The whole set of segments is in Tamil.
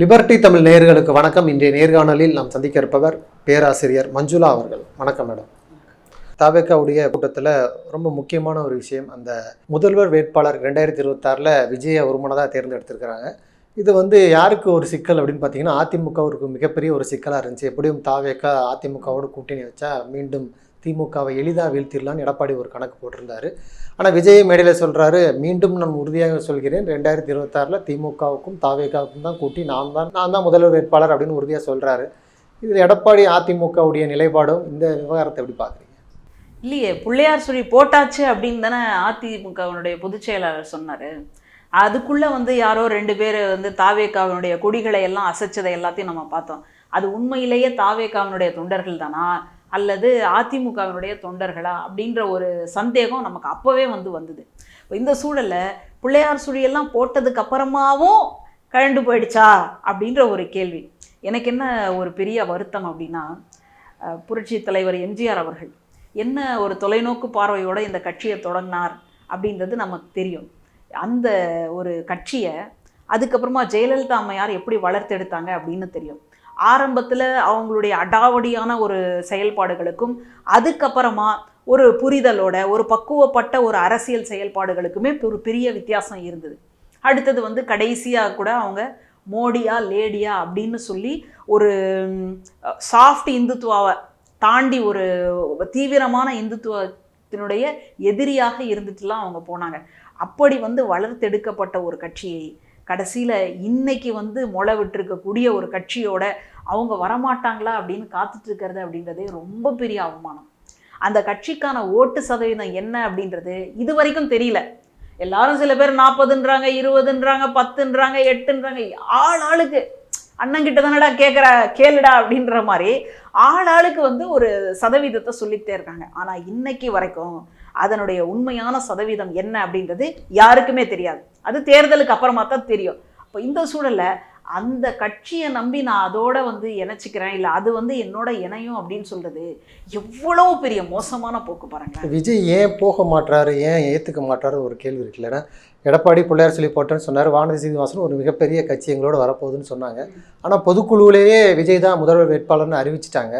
லிபர்டி தமிழ் நேயர்களுக்கு வணக்கம். இன்றைய நேர்காணலில் நாம் சந்திக்க இருப்பவர் பேராசிரியர் மஞ்சுளா அவர்கள். வணக்கம் மேடம். தாவேக்காவுடைய கூட்டத்தில் ரொம்ப முக்கியமான ஒரு விஷயம் அந்த முதல்வர் வேட்பாளர் ரெண்டாயிரத்தி இருபத்தாறில் விஜய ஒருமனதாக தேர்ந்தெடுத்திருக்கிறாங்க. இது வந்து யாருக்கு ஒரு சிக்கல் அப்படின்னு பார்த்தீங்கன்னா அதிமுகவிற்கு மிகப்பெரிய ஒரு சிக்கலாக இருந்துச்சு. எப்படியும் தாவேக்கா அதிமுகவோடு கூட்டணி வச்சா மீண்டும் திமுகவை எளிதாக வீழ்த்திடலான்னு எடப்பாடி ஒரு கணக்கு போட்டிருந்தாரு. ஆனால் விஜய் மேடையில் சொல்கிறாரு மீண்டும் நான் உறுதியாக சொல்கிறேன். ரெண்டாயிரத்தி இருபத்தாறில் திமுகவுக்கும் தாவேகாவுக்கும் தான் கூட்டி நான் தான் நான் தான் முதல்வர் வேட்பாளர் அப்படின்னு உறுதியாக சொல்கிறாரு இதில் எடப்பாடி அதிமுகவுடைய நிலைப்பாடும் இந்த விவகாரத்தை எப்படி பார்க்குறீங்க இல்லையே பிள்ளையார் சொல்லி போட்டாச்சு அப்படின்னு தானே அதிமுகவினுடைய பொதுச் செயலாளர் சொன்னார். அதுக்குள்ளே வந்து யாரோ ரெண்டு பேர் வந்து தாவேக்காவினுடைய கொடிகளை எல்லாம் அசைச்சதை எல்லாத்தையும் நம்ம பார்த்தோம். அது உண்மையிலேயே தாவேக்காவினுடைய தொண்டர்கள் தானா? அல்லது அதிமுகவினுடைய தொண்டர்களா அப்படின்ற ஒரு சந்தேகம் நமக்கு அப்போவே வந்து வந்தது. இந்த சூழலில் பிள்ளையார் சுழியெல்லாம் போட்டதுக்கு அப்புறமாவும் கழண்டு போயிடுச்சா அப்படின்ற ஒரு கேள்வி. எனக்கு என்ன ஒரு பெரிய வருத்தம் அப்படின்னா புரட்சி தலைவர் எம்ஜிஆர் அவர்கள் என்ன ஒரு தொலைநோக்கு பார்வையோடு இந்த கட்சியை தொடங்கினார் அப்படின்றது நமக்கு தெரியும். அந்த ஒரு கட்சியை அதுக்கப்புறமா ஜெயலலிதா அம்மையார் எப்படி வளர்த்தெடுத்தாங்க அப்படின்னு தெரியும். ஆரம்பத்தில் அவங்களுடைய அடாவடியான ஒரு செயல்பாடுகளுக்கும் அதுக்கப்புறமா ஒரு புரிதலோட ஒரு பக்குவப்பட்ட ஒரு அரசியல் செயல்பாடுகளுக்குமே ஒரு பெரிய வித்தியாசம் இருந்தது. அடுத்தது வந்து கடைசியாக கூட அவங்க மோடியா லேடியா அப்படின்னு சொல்லி ஒரு சாஃப்ட் இந்துத்துவாவை தாண்டி ஒரு தீவிரமான இந்துத்துவத்தினுடைய எதிரியாக இருந்துட்டுலாம் அவங்க போனாங்க. அப்படி வந்து வளர்த்தெடுக்கப்பட்ட ஒரு கட்சியை கடைசியில் இன்னைக்கு வந்து முளை விட்டுருக்கக்கூடிய ஒரு கட்சியோட அவங்க வரமாட்டாங்களா அப்படின்னு காத்துட்டு இருக்கிறது அப்படின்றதே ரொம்ப பெரிய அவமானம். அந்த கட்சிக்கான ஓட்டு சதவீதம் என்ன அப்படின்றது இது வரைக்கும் தெரியல. எல்லாரும் சில பேர் நாற்பதுன்றாங்க இருபதுன்றாங்க பத்துன்றாங்க எட்டுன்றாங்க. ஆள் ஆளுக்கு அண்ணங்கிட்ட தானடா கேட்குற கேளுடா அப்படின்ற மாதிரி ஆள் ஆளுக்கு வந்து ஒரு சதவீதத்தை சொல்லிக்கிட்டே இருக்காங்க. ஆனால் இன்னைக்கு வரைக்கும் அதனுடைய உண்மையான சதவீதம் என்ன அப்படின்றது யாருக்குமே தெரியாது. அது தேர்தலுக்கு அப்புறமா தான் தெரியும். அப்போ இந்த சூழலில் அந்த கட்சியை நம்பி நான் அதோட வந்து இணைச்சிக்கிறேன். இல்லை அது வந்து என்னோட இணையும் அப்படின்னு சொல்றது எவ்வளோ பெரிய மோசமான போக்கு பாருங்க விஜய் ஏன் போக மாட்டாரு ஏன் ஏற்றுக்க மாட்டாரு ஒரு கேள்வி இருக்குல்ல ஏன்னா எடப்பாடி பிள்ளையார் சொல்லி போட்டேன்னு சொன்னார் வானதி சீனிவாசன் ஒரு மிகப்பெரிய கட்சி எங்களோட வரப்போகுதுன்னு சொன்னாங்க. ஆனால் பொதுக்குழுவிலேயே விஜய் தான் முதல்வர் வேட்பாளர்னு அறிவிச்சிட்டாங்க.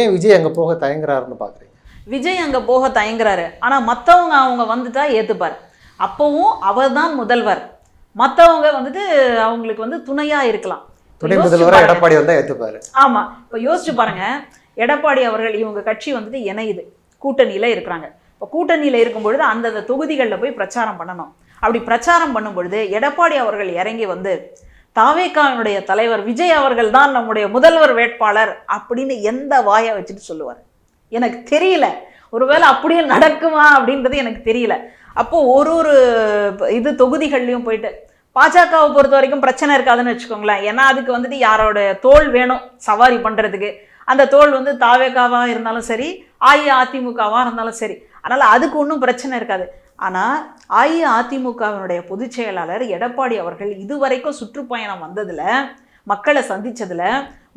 ஏன் விஜய் அங்கே போக தயங்குறாருன்னு பார்க்குறீங்க விஜய் அங்கே போக தயங்குறாரு. ஆனால் மற்றவங்க அவங்க வந்துட்டா ஏற்றுப்பார் அப்போவும் அவர் தான் முதல்வர். மற்றவங்க வந்துட்டு அவங்களுக்கு வந்து துணையாக இருக்கலாம். துணை பாருங்க. எடப்பாடி வந்தால் ஏற்றுப்பாரு ஆமா. இப்போ யோசிச்சு பாருங்க. எடப்பாடி அவர்கள் இவங்க கட்சி வந்துட்டு இணையுது. கூட்டணியில இருக்கிறாங்க. இப்போ கூட்டணியில இருக்கும் பொழுது அந்தந்த தொகுதிகளில் போய் பிரச்சாரம் பண்ணணும். அப்படி பிரச்சாரம் பண்ணும் பொழுது எடப்பாடி அவர்கள் இறங்கி வந்து தாவேக்காவினுடைய தலைவர் விஜய் அவர்கள் தான் நம்முடைய முதல்வர் வேட்பாளர் அப்படின்னு எந்த வாயை வச்சுட்டு சொல்லுவார்? எனக்கு தெரியல. ஒருவேளை அப்படியே நடக்குமா அப்படின்றது எனக்கு தெரியல. அப்போது ஒரு ஒரு இது தொகுதிகள்லையும் போயிட்டு பாஜகவை பொறுத்த வரைக்கும் பிரச்சனை இருக்காதுன்னு வச்சுக்கோங்களேன். ஏன்னா அதுக்கு வந்துட்டு யாரோட தோல் வேணும் சவாரி பண்ணுறதுக்கு அந்த தோல் வந்து தாவேகாவா இருந்தாலும் சரி அஇஅதிமுகவாக இருந்தாலும் சரி அதனால் அதுக்கு ஒன்றும் பிரச்சனை இருக்காது. ஆனால் அஇஅதிமுகவினுடைய பொதுச் செயலாளர் எடப்பாடி அவர்கள் இதுவரைக்கும் சுற்றுப்பயணம் வந்ததில் மக்களை சந்தித்ததில்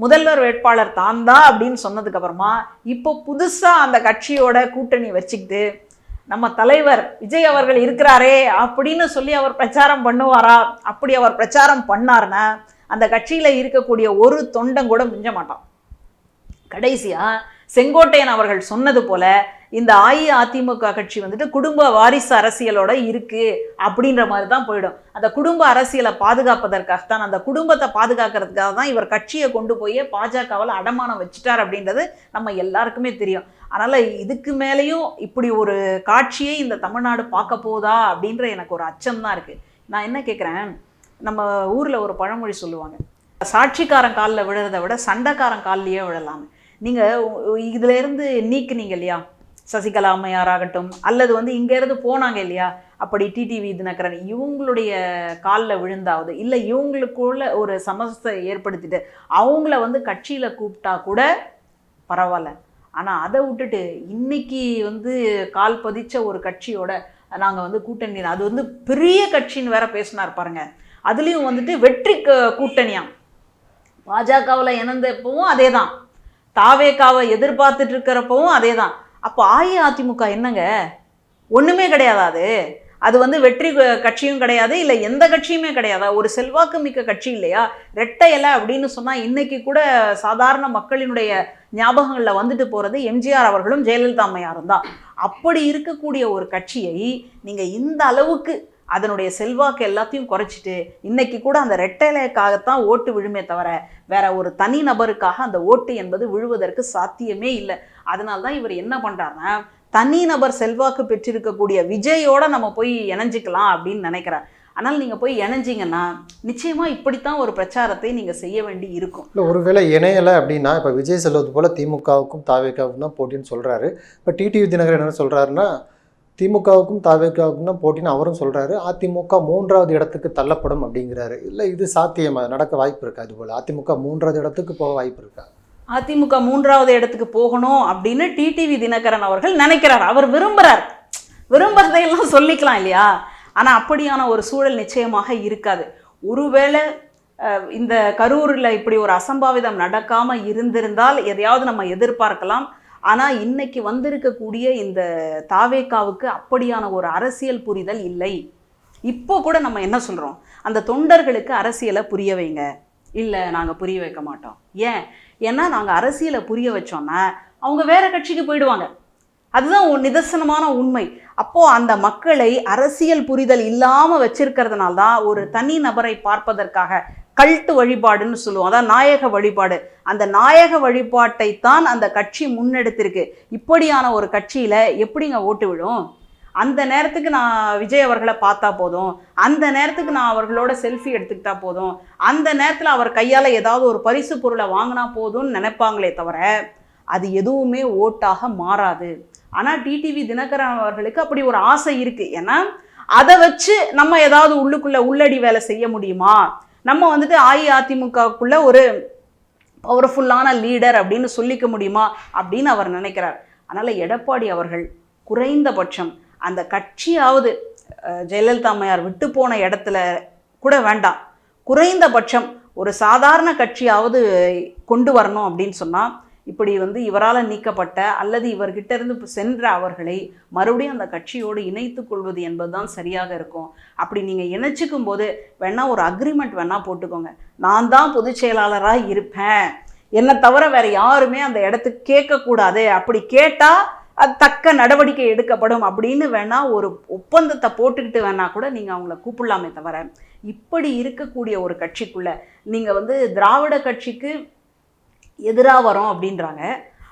முதல்வர் வேட்பாளர் தான் தான் அப்படின்னு சொன்னதுக்கப்புறமா இப்போ புதுசாக அந்த கட்சியோட கூட்டணி வச்சுக்கிட்டு நம்ம தலைவர் விஜய் அவர்கள் இருக்கிறாரே அப்படின்னு சொல்லி அவர் பிரச்சாரம் பண்ணுவாரா? அப்படி அவர் பிரச்சாரம் பண்ணார்னா அந்த கட்சியில் இருக்கக்கூடிய ஒரு தொண்டம் கூட மிஞ்ச மாட்டான். கடைசியா செங்கோட்டையன் அவர்கள் சொன்னது போல இந்த அஇஅதிமுக கட்சி வந்துட்டு குடும்ப வாரிசு அரசியலோட இருக்கு அப்படின்ற மாதிரி தான் போயிடும். அந்த குடும்ப அரசியலை பாதுகாப்பதற்காகத்தான் அந்த குடும்பத்தை பாதுகாக்கிறதுக்காக தான் இவர் கட்சியை கொண்டு போய் பாஜகவில் அடமானம் வச்சுட்டார் அப்படின்றது நம்ம எல்லாருக்குமே தெரியும். அதனால் இதுக்கு மேலேயும் இப்படி ஒரு காட்சியை இந்த தமிழ்நாடு பார்க்க போதா அப்படின்ற எனக்கு ஒரு அச்சம் தான் இருக்குது நான் என்ன கேட்குறேன் நம்ம ஊரில் ஒரு பழமொழி சொல்லுவாங்க சாட்சிக்காரன் காலில் விழுறதை விட சண்டைக்காரன் காலிலேயே விழலாம் நீங்கள் இதிலேருந்து நீக்குனீங்க இல்லையா? சசிகலா அம்மையாராகட்டும் அல்லது வந்து இங்கேருந்து போனாங்க இல்லையா? அப்படி டிடிவி தினகரன் இவங்களுடைய காலில் விழுந்தாவது இல்லை இவங்களுக்குள்ள ஒரு சமஸ்தை ஏற்படுத்திட்டு அவங்கள வந்து கட்சியில் கூப்பிட்டா கூட பரவாயில்ல. ஆனால் அதை விட்டுட்டு இன்னைக்கு வந்து கால் பதிச்ச ஒரு கட்சியோட நாங்கள் வந்து கூட்டணி அது வந்து பெரிய கட்சின்னு வேற பேசினார் பாருங்க. அதுலேயும் வந்துட்டு வெற்றி க- கூட்டணியாம் பாஜகவில் இணைந்தப்பவும் அதே தான் தாவேக்காவை எதிர்பார்த்துட்டு இருக்கிறப்பவும் அதே தான் அப்போ அஇஅதிமுக என்னங்க? ஒன்றுமே கிடையாது அது? அது வந்து வெற்றி கட்சியும் கிடையாது இல்லை எந்த கட்சியுமே கிடையாதா? ஒரு செல்வாக்கு மிக்க கட்சி இல்லையா? ரெட்டை இலை அப்படின்னு சொன்னால் இன்னைக்கு கூட சாதாரண மக்களினுடைய ஞாபகங்களில் வந்துட்டு போகிறது எம்ஜிஆர் அவர்களும் ஜெயலலிதா அம்மையாரும் தான் அப்படி இருக்கக்கூடிய ஒரு கட்சியை நீங்கள் இந்த அளவுக்கு அதனுடைய செல்வாக்கு எல்லாத்தையும் குறைச்சிட்டு இன்னைக்கு கூட அந்த ரெட்டைலைக்காகத்தான் ஓட்டு விழுமே தவிர வேற ஒரு தனி நபருக்காக அந்த ஓட்டு என்பது விழுவதற்கு சாத்தியமே இல்லை. அதனால தான் இவர் என்ன பண்றாருன்னா தனிநபர் செல்வாக்கு பெற்றிருக்கக்கூடிய விஜயோட நம்ம போய் இணைஞ்சிக்கலாம் அப்படின்னு நினைக்கிறார். ஆனால் நீங்க போய் இணைஞ்சிங்கன்னா நிச்சயமா இப்படித்தான் ஒரு பிரச்சாரத்தை நீங்க செய்ய வேண்டி இருக்கும். இல்லை ஒருவேளை இணையலை அப்படின்னா இப்போ விஜய் செல்வது போல் திமுகவுக்கும் தாவேக்காவுக்கும் தான் போட்டின்னு சொல்கிறாரு இப்போ டிடிவி தினகரன் என்ன சொல்கிறாருன்னா திமுகவுக்கும் தாவேக்காவுக்கும் தான் போட்டின்னு அவரும் சொல்கிறாரு அதிமுக மூன்றாவது இடத்துக்கு தள்ளப்படும் அப்படிங்கிறாரு. இல்லை இது சாத்தியமா. நடக்க வாய்ப்பு இருக்கா இது போல்? அதிமுக மூன்றாவது இடத்துக்கு போக வாய்ப்பு இருக்கா? அதிமுக மூன்றாவது இடத்துக்கு போகணும் அப்படின்னு டிடிவி தினகரன் அவர்கள் நினைக்கிறார். அவர் விரும்புகிறார் விரும்புறதையெல்லாம் சொல்லிக்கலாம் இல்லையா? ஆனால் அப்படியான ஒரு சூழல் நிச்சயமாக இருக்காது. ஒருவேளை இந்த கரூரில் இப்படி ஒரு அசம்பாவிதம் நடக்காமல் இருந்திருந்தால் எதையாவது நம்ம எதிர்பார்க்கலாம். ஆனால் இன்னைக்கு வந்திருக்கக்கூடிய இந்த தாவேக்காவுக்கு அப்படியான ஒரு அரசியல் புரிதல் இல்லை. இப்போ கூட நம்ம என்ன சொல்கிறோம் அந்த தொண்டர்களுக்கு அரசியலை புரிய வைங்க. இல்லை நாங்கள் புரிய வைக்க மாட்டோம். ஏன்? ஏன்னா நாங்கள் அரசியலை புரிய வச்சோன்னா அவங்க வேற கட்சிக்கு போயிடுவாங்க. அதுதான் ஒரு நிதர்சனமான உண்மை. அப்போது அந்த மக்களை அரசியல் புரிதல் இல்லாமல் வச்சிருக்கிறதுனால தான் ஒரு தனி நபரை பார்ப்பதற்காக கல்ட்டு வழிபாடுன்னு சொல்லுவோம். அதான் நாயக வழிபாடு. அந்த நாயக வழிபாட்டை தான் அந்த கட்சி முன்னெடுத்திருக்கு. இப்படியான ஒரு கட்சியில் எப்படிங்க ஓட்டு விழும்? அந்த நேரத்துக்கு நான் விஜய் அவர்களை பார்த்தா போதும். அந்த நேரத்துக்கு நான் அவர்களோட செல்ஃபி எடுத்துக்கிட்டா போதும். அந்த நேரத்தில் அவர் கையால் ஏதாவது ஒரு பரிசு பொருளை வாங்கினா போதும்னு நினைப்பாங்களே தவிர அது எதுவுமே ஓட்டாக மாறாது. ஆனால் டிடிவி தினகரன் அவர்களுக்கு அப்படி ஒரு ஆசை இருக்குது ஏன்னா அதை வச்சு நம்ம ஏதாவது உள்ளுக்குள்ளே உள்ளடி வேலை செய்ய முடியுமா? நம்ம வந்துட்டு அஇஅதிமுகவுக்குள்ள ஒரு பவர்ஃபுல்லான லீடர் அப்படின்னு சொல்லிக்க முடியுமா அப்படின்னு அவர் நினைக்கிறார். அதனால் எடப்பாடி அவர்கள் குறைந்தபட்சம் அந்த கட்சியாவது ஜெயலலிதா அம்மையார் விட்டு போன இடத்துல கூட வேண்டாம். குறைந்தபட்சம் ஒரு சாதாரண கட்சியாவது கொண்டு வரணும் அப்படின்னு சொன்னால் இப்படி வந்து இவரால் நீக்கப்பட்ட அல்லது இவர்கிட்ட இருந்து சென்ற அவர்களை மறுபடியும் அந்த கட்சியோடு இணைத்து கொள்வது என்பதுதான் சரியாக இருக்கும். அப்படி நீங்கள் இணைச்சிக்கும் போது வேணா ஒரு அக்ரிமெண்ட் வேணால் போட்டுக்கோங்க. நான் தான் பொதுச் செயலாளராக இருப்பேன். என்னை தவிர வேறு யாருமே அந்த இடத்துக்கு கேட்கக்கூடாது அப்படி கேட்டால் அது தக்க நடவடிக்கை எடுக்கப்படும் அப்படின்னு வேணால் ஒரு ஒப்பந்தத்தை போட்டுக்கிட்டு வேணா கூட நீங்கள் அவங்கள கூப்பிடலாமே தவிர இப்படி இருக்கக்கூடிய ஒரு கட்சிக்குள்ளே நீங்கள் வந்து திராவிட கட்சிக்கு எதிராக வரோம் அப்படின்றாங்க.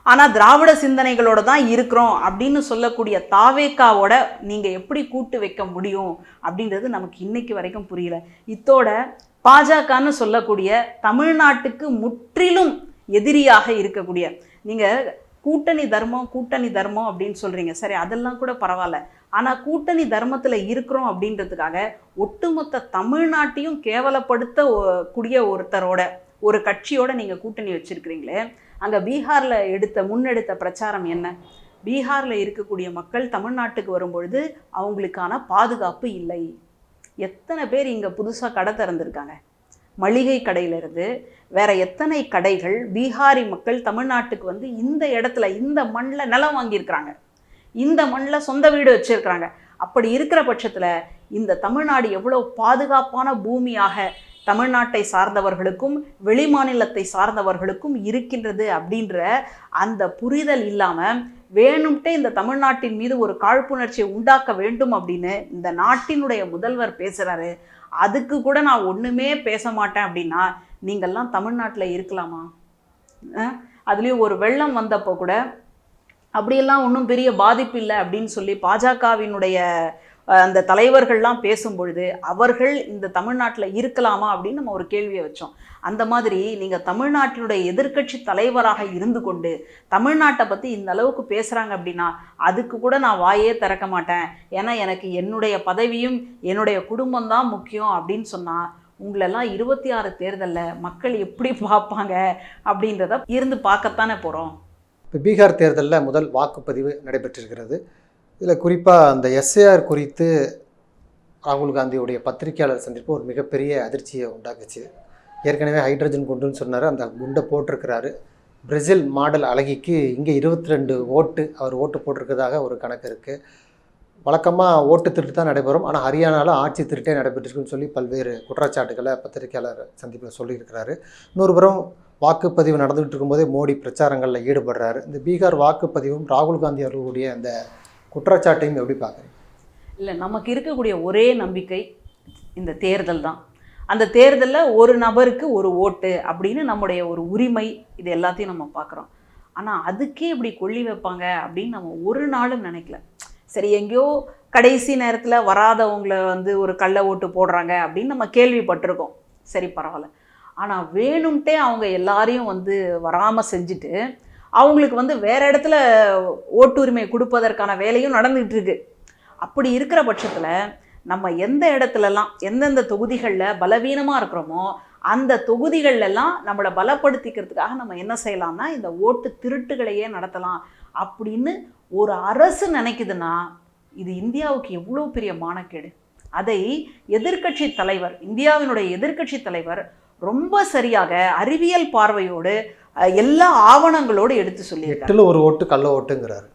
ஆனால் திராவிட சிந்தனைகளோட தான் இருக்கிறோம் அப்படின்னு சொல்லக்கூடிய தாவேக்காவோட நீங்கள் எப்படி கூட்டு வைக்க முடியும் அப்படின்றது நமக்கு இன்னைக்கு வரைக்கும் புரியல. இத்தோட பாஜகன்னு சொல்லக்கூடிய தமிழ்நாட்டுக்கு முற்றிலும் எதிரியாக இருக்கக்கூடிய நீங்கள் கூட்டணி தர்மம் கூட்டணி தர்மம் அப்படின்னு சொல்கிறீங்க சரி அதெல்லாம் கூட பரவாயில்ல. ஆனால் கூட்டணி தர்மத்தில் இருக்கிறோம் அப்படின்றதுக்காக ஒட்டுமொத்த தமிழ்நாட்டையும் கேவலப்படுத்த கூடிய ஒருத்தரோட ஒரு கட்சியோட நீங்கள் கூட்டணி வச்சிருக்கிறீங்களே அங்கே பீகாரில் எடுத்த முன்னெடுத்த பிரச்சாரம் என்ன? பீகாரில் இருக்கக்கூடிய மக்கள் தமிழ்நாட்டுக்கு வரும்பொழுது அவங்களுக்கான பாதுகாப்பு இல்லை. எத்தனை பேர் இங்கே புதுசாக கடை திறந்திருக்காங்க? மளிகை கடையிலிருந்து வேற எத்தனை கடைகள் பீகாரி மக்கள் தமிழ்நாட்டுக்கு வந்து இந்த இடத்துல இந்த மண்ணில் நிலம் வாங்கியிருக்கிறாங்க. இந்த மண்ணில் சொந்த வீடு வச்சிருக்கிறாங்க. அப்படி இருக்கிற பட்சத்தில் இந்த தமிழ்நாடு எவ்வளோ பாதுகாப்பான பூமியாக தமிழ்நாட்டை சார்ந்தவர்களுக்கும் வெளிமாநிலத்தை சார்ந்தவர்களுக்கும் இருக்கின்றது அப்படின்ற அந்த புரிதல் இல்லாமல் வேணும்ட்டே இந்த தமிழ்நாட்டின் மீது ஒரு காழ்ப்புணர்ச்சியை உண்டாக்க வேண்டும் அப்படின்னு இந்த நாட்டினுடைய முதல்வர் பேசுகிறாரு அதுக்கு கூட நான் ஒன்றுமே பேச மாட்டேன் அப்படின்னா நீங்கள்லாம் தமிழ்நாட்டில் இருக்கலாமா? அதுலேயும் ஒரு வெள்ளம் வந்தப்போ கூட அப்படியெல்லாம் ஒன்றும் பெரிய பாதிப்பு இல்லை அப்படின்னு சொல்லி பாஜகவினுடைய அந்த தலைவர்கள்லாம் பேசும்பொழுது அவர்கள் இந்த தமிழ்நாட்டில் இருக்கலாமா? அப்படின்னு நம்ம ஒரு கேள்வியை வச்சோம். அந்த மாதிரி நீங்கள் தமிழ்நாட்டினுடைய எதிர்க்கட்சி தலைவராக இருந்து கொண்டு தமிழ்நாட்டை பற்றி இந்த அளவுக்கு பேசுகிறாங்க அப்படின்னா அதுக்கு கூட நான் வாயே திறக்க மாட்டேன். ஏன்னா எனக்கு என்னுடைய பதவியும் என்னுடைய குடும்பம் தான் முக்கியம் அப்படின்னு சொன்னால் உங்களெல்லாம் இருபத்தி ஆறு தேர்தலில் மக்கள் எப்படி பார்ப்பாங்க அப்படின்றத இருந்து பார்க்கத்தானே போகிறோம் இப்போ பீகார் தேர்தலில் முதல் வாக்குப்பதிவு நடைபெற்றிருக்கிறது. இதில் குறிப்பாக அந்த எஸ்ஏஆர் குறித்து ராகுல் காந்தியுடைய பத்திரிகையாளர் சந்திப்பு ஒரு மிகப்பெரிய அதிர்ச்சியை உண்டாக்குச்சு. ஏற்கனவே ஹைட்ரஜன் குண்டுன்னு சொன்னார். அந்த குண்டை போட்டிருக்கிறாரு. பிரேசில் மாடல் அழகிக்கு இங்கே இருபத்தி ரெண்டு ஓட்டு அவர் ஓட்டு போட்டிருக்கிறதாக ஒரு கணக்கு இருக்குது வழக்கமாக ஓட்டு திருட்டு தான் நடைபெறும். ஆனால் ஹரியானாவில் ஆட்சி திருட்டே நடைபெற்றிருக்குன்னு சொல்லி பல்வேறு குற்றச்சாட்டுகளை பத்திரிகையாளர் சந்திப்பில் சொல்லியிருக்கிறாரு. இன்னொரு புறம் வாக்குப்பதிவு நடந்துகிட்டு இருக்கும்போதே மோடி பிரச்சாரங்களில் ஈடுபடுறாரு. இந்த பீகார் வாக்குப்பதிவும் ராகுல் காந்தி அவர்களுடைய அந்த குற்றச்சாட்டையும் எப்படி பார்க்குறீங்க? இல்லை நமக்கு இருக்கக்கூடிய ஒரே நம்பிக்கை இந்த தேர்தல் தான். அந்த தேர்தலில் ஒரு நபருக்கு ஒரு ஓட்டு அப்படின்னு நம்முடைய ஒரு உரிமை இது எல்லாத்தையும் நம்ம பார்க்குறோம். ஆனால் அதுக்கே இப்படி கொள்ளி வைப்பாங்க அப்படின்னு நம்ம ஒரு நாளும் நினைக்கல. சரி எங்கேயோ கடைசி நேரத்தில் வராதவங்கள வந்து ஒரு கள்ள ஓட்டு போடுறாங்க அப்படின்னு நம்ம கேள்விப்பட்டிருக்கோம். சரி பரவாயில்ல. ஆனால் வேணும்ட்டே அவங்க எல்லாரையும் வந்து வராமல் செஞ்சுட்டு அவங்களுக்கு வந்து வேறு இடத்துல ஓட்டுரிமை கொடுப்பதற்கான வேலையும் நடந்துகிட்டு இருக்கு அப்படி இருக்கிற பட்சத்தில் நம்ம எந்த இடத்துலலாம் எந்தெந்த தொகுதிகளில் பலவீனமாக இருக்கிறோமோ அந்த தொகுதிகளெல்லாம் நம்மளை பலப்படுத்திக்கிறதுக்காக நம்ம என்ன செய்யலாம்னா இந்த ஓட்டு திருட்டுகளையே நடத்தலாம் அப்படின்னு ஒரு அரசு நினைக்குதுன்னா இது இந்தியாவுக்கு எவ்வளோ பெரிய மானக்கேடு. அதை எதிர்க்கட்சி தலைவர் இந்தியாவினுடைய எதிர்க்கட்சி தலைவர் ரொம்ப சரியாக அறிவியல் பார்வையோடு எல்லா ஆவணங்களோடு எடுத்து எட்டில் ஒரு ஓட்டு கள்ள ஓட்டுங்கிறாரு.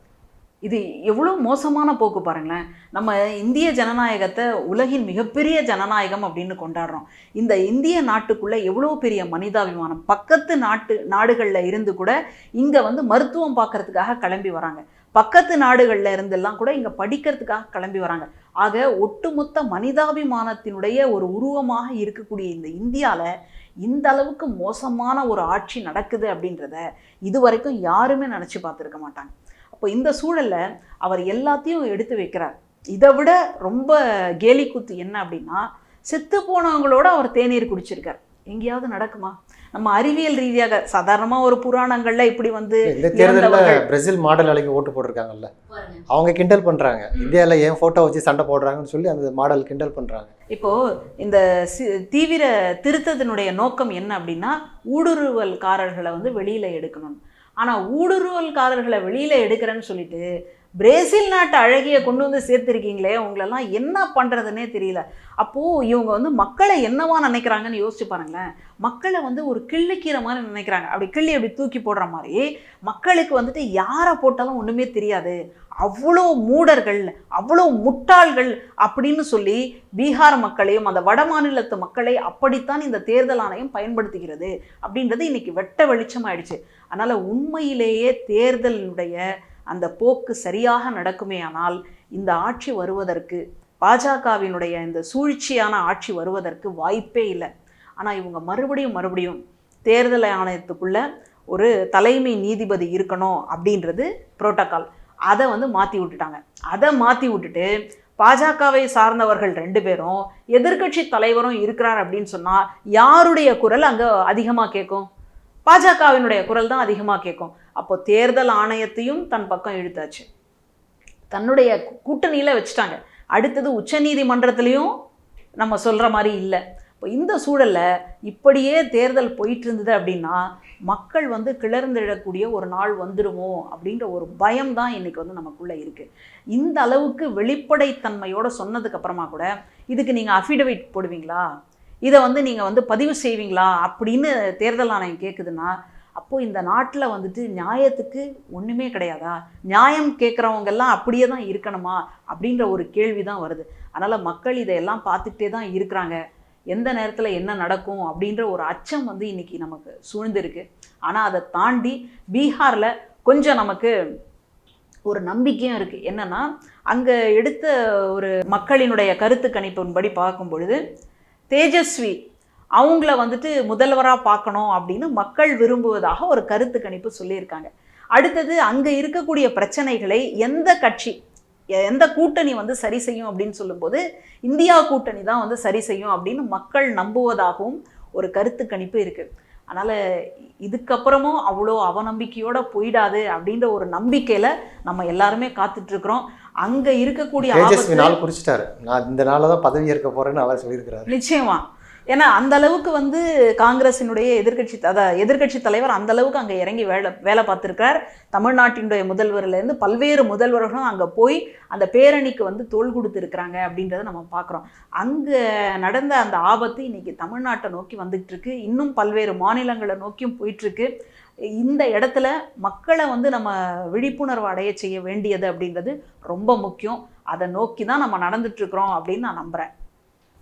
இது எவ்வளோ மோசமான போக்கு பாருங்களேன். நம்ம இந்திய ஜனநாயகத்தை உலகின் மிகப்பெரிய ஜனநாயகம் அப்படின்னு கொண்டாடுறோம். இந்த இந்திய நாட்டுக்குள்ள எவ்வளோ பெரிய மனிதாபிமானம். பக்கத்து நாட்டு நாடுகளில் இருந்து கூட இங்கே வந்து மருத்துவம் பார்க்கறதுக்காக கிளம்பி வராங்க. பக்கத்து நாடுகளில் இருந்தெல்லாம் கூட இங்கே படிக்கிறதுக்காக கிளம்பி வராங்க. ஆக ஒட்டுமொத்த மனிதாபிமானத்தினுடைய ஒரு உருவமாக இருக்கக்கூடிய இந்த இந்தியாவில் இந்த அளவுக்கு மோசமான ஒரு ஆட்சி நடக்குது அப்படின்றத இதுவரைக்கும் யாருமே நினச்சி பார்த்துருக்க மாட்டாங்க. அப்போ இந்த சூழல்ல அவர் எல்லாத்தையும் எடுத்து வைக்கிறார். இதை விட ரொம்ப கேலி கூத்து என்ன அப்படின்னா செத்து போனவங்களோட அவர் தேநீர் குடிச்சிருக்கார். எங்கேயாவது நடக்குமா? நம்ம அறிவியல் ரீதியாக சாதாரணமாக ஒரு புராணங்கள்ல இப்படி வந்து இந்த தேர்தலில் பிரேசில் மாடல் அலைக்கு ஓட்டு போட்டிருக்காங்கல்ல. அவங்க கிண்டல் பண்ணுறாங்க இந்தியாவில் ஏன் ஃபோட்டோ வச்சு சண்டை போடுறாங்கன்னு சொல்லி அந்த மாடல் கிண்டல் பண்ணுறாங்க இப்போ இந்த தீவிர திருத்தத்தினுடைய நோக்கம் என்ன அப்படின்னா ஊடுருவல்காரர்களை வந்து வெளியில எடுக்கணும். ஆனா ஊடுருவல்காரர்களை வெளியில எடுக்கிறேன்னு சொல்லிட்டு பிரேசில் நாட்டு அழகிய கொண்டு வந்து சேர்த்திருக்கீங்களே உங்களெல்லாம் என்ன பண்ணுறதுனே தெரியல. அப்போது இவங்க வந்து மக்களை என்னவா நினைக்கிறாங்கன்னு யோசிச்சு பாருங்களேன். மக்களை வந்து ஒரு கிள்ளிக்கிற மாதிரி நினைக்கிறாங்க. அப்படி கிள்ளி அப்படி தூக்கி போடுற மாதிரி மக்களுக்கு வந்துட்டு யாரை போட்டாலும் ஒன்றுமே தெரியாது. அவ்வளோ மூடர்கள் அவ்வளோ முட்டாள்கள் அப்படின்னு சொல்லி பீகார் மக்களையும் அந்த வட மாநிலத்து மக்களை அப்படித்தான் இந்த தேர்தல் ஆணையம் பயன்படுத்துகிறது அப்படின்றது இன்னைக்கு வெட்ட வெளிச்சமாயிடுச்சு. அதனால் உண்மையிலேயே தேர்தலினுடைய அந்த போக்கு சரியாக நடக்குமேயானால் இந்த ஆட்சி வருவதற்கு பாஜகவினுடைய இந்த சூழ்ச்சியான ஆட்சி வருவதற்கு வாய்ப்பே இல்லை. ஆனால் இவங்க மறுபடியும் மறுபடியும் தேர்தல் ஆணையத்துக்குள்ள ஒரு தலைமை நீதிபதி இருக்கணும் அப்படின்றது புரோட்டோக்கால். அதை வந்து மாற்றி விட்டுட்டாங்க. அதை மாற்றி விட்டுட்டு பாஜகவை சார்ந்தவர்கள் ரெண்டு பேரும் எதிர்க்கட்சி தலைவரும் இருக்கிறார் அப்படின்னு சொன்னால் யாருடைய குரல் அங்கே அதிகமாக கேட்கும்? பாஜகவினுடைய குரல் தான் அதிகமாக கேட்கும். அப்போ தேர்தல் ஆணையத்தையும் தன் பக்கம் இழுத்தாச்சு. தன்னுடைய கூட்டணியில் வச்சுட்டாங்க. அடுத்தது உச்சநீதிமன்றத்துலேயும் நம்ம சொல்கிற மாதிரி இல்லை. இப்போ இந்த சூழலில் இப்படியே தேர்தல் போயிட்டு இருந்தது அப்படின்னா மக்கள் வந்து கிளர்ந்திடக்கூடிய ஒரு நாள் வந்துடுமோ அப்படின்ற ஒரு பயம் தான் இன்னைக்கு வந்து நமக்குள்ளே இருக்குது இந்த அளவுக்கு வெளிப்படைத்தன்மையோடு சொன்னதுக்கப்புறமா கூட இதுக்கு நீங்கள் அஃபிடவிட் போடுவீங்களா? இதை வந்து நீங்கள் வந்து பதிவு செய்வீங்களா? அப்படின்னு தேர்தல் ஆணையம் கேட்குதுன்னா அப்போது இந்த நாட்டில் வந்துட்டு நியாயத்துக்கு ஒன்றுமே கிடையாதா? நியாயம் கேட்குறவங்க எல்லாம் அப்படியே தான் இருக்கணுமா? அப்படின்ற ஒரு கேள்வி தான் வருது. அதனால் மக்கள் இதையெல்லாம் பார்த்துக்கிட்டே தான் இருக்கிறாங்க. எந்த நேரத்தில் என்ன நடக்கும் அப்படின்ற ஒரு அச்சம் வந்து இன்னைக்கு நமக்கு சூழ்ந்திருக்கு. ஆனால் அதை தாண்டி பீகாரில் கொஞ்சம் நமக்கு ஒரு நம்பிக்கையும் இருக்குது என்னென்னா அங்கே எடுத்த ஒரு மக்களினுடைய கருத்து கணிப்பின்படி பார்க்கும் பொழுது தேஜஸ்வி அவங்கள வந்துட்டு முதல்வராக பார்க்கணும் அப்படின்னு மக்கள் விரும்புவதாக ஒரு கருத்து கணிப்பு சொல்லியிருக்காங்க. அடுத்தது அங்கே இருக்கக்கூடிய பிரச்சனைகளை எந்த கட்சி எந்த கூட்டணி வந்து சரி செய்யும் அப்படின்னு சொல்லும்போது இந்தியா கூட்டணி தான் வந்து சரி செய்யும் அப்படின்னு மக்கள் நம்புவதாகவும் ஒரு கருத்து கணிப்பு இருக்குது அதனால் இதுக்கப்புறமும் அவ்வளோ அவநம்பிக்கையோட போயிடாது அப்படின்ற ஒரு நம்பிக்கையில் நம்ம எல்லாருமே காத்துட்ருக்குறோம். அங்கே இருக்கக்கூடிய நாள் குறிச்சிட்டாரு. நான் இந்த நாளில் தான் பதவி ஏற்க போறேன்னு அவர் சொல்லியிருக்கிறாரு. நிச்சயமா. ஏன்னா அந்த அளவுக்கு வந்து காங்கிரசினுடைய எதிர்க்கட்சி அத எதிர்க்கட்சி தலைவர் அந்த அளவுக்கு அங்கே இறங்கி வேலை வேலை பார்த்துருக்கார். தமிழ்நாட்டினுடைய முதல்வர்லேருந்து பல்வேறு முதல்வர்களும் அங்கே போய் அந்த பேரணிக்கு வந்து தோள் கொடுத்துருக்குறாங்க அப்படின்றத நம்ம பார்க்குறோம். அங்கே நடந்த அந்த ஆபத்து இன்னைக்கு தமிழ்நாட்டை நோக்கி வந்துகிட்டு இருக்கு இன்னும் பல்வேறு மாநிலங்களை நோக்கியும் போயிட்டுருக்கு இந்த இடத்துல மக்களை வந்து நம்ம விழிப்புணர்வு அடைய செய்ய வேண்டியது அப்படின்றது ரொம்ப முக்கியம். அதை நோக்கி தான் நம்ம நடந்துட்டுருக்குறோம் அப்படின்னு நான் நம்புறேன்.